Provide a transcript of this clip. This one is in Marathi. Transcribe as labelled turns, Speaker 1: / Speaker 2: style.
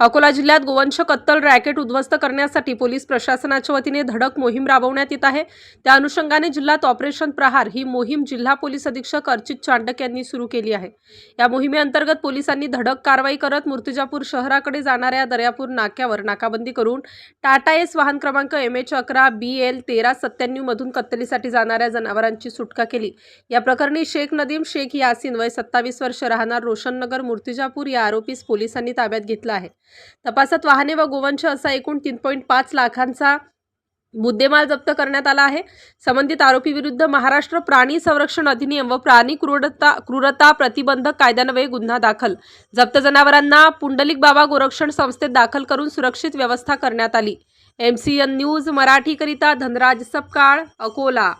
Speaker 1: अकोला जिल्ह्यात गोवंश कत्तल रॅकेट उद्ध्वस्त करण्यासाठी पोलीस प्रशासनाच्या वतीने धडक मोहीम राबवण्यात येत आहे. त्या अनुषंगाने जिल्ह्यात ऑपरेशन प्रहार ही मोहीम जिल्हा पोलीस अधीक्षक अर्चित चांडक यांनी सुरू केली आहे. या मोहिमेअंतर्गत पोलिसांनी धडक कारवाई करत मूर्तिजापूर शहराकडे जाणाऱ्या दर्यापूर नाक्यावर नाकाबंदी करून टाटा एस वाहन क्रमांक एम एच अकरा बी एल तेरा सत्त्याण्णव मधून कत्तलीसाठी जाणाऱ्या जनावरांची सुटका केली. या प्रकरणी शेख नदीम शेख यासीन वय सत्तावीस वर्ष राहणार रोशननगर मूर्तिजापूर या आरोपीस पोलिसांनी ताब्यात घेतलं आहे. तपासात वाहने व गोवंश असा एकूण तीन पॉईंट पाच लाखांचा मुद्देमाल जप्त करण्यात आला आहे. संबंधित आरोपीविरुद्ध महाराष्ट्र प्राणी संरक्षण अधिनियम व प्राणी क्रूरता क्रूरता प्रतिबंधक कायद्यान्वये गुन्हा दाखल. जप्त जनावरांना पुंडलिक बाबा गोरक्षण संस्थेत दाखल करून सुरक्षित व्यवस्था करण्यात आली. एम सी एन न्यूज मराठीकरिता धनराज सपकाळ अकोला.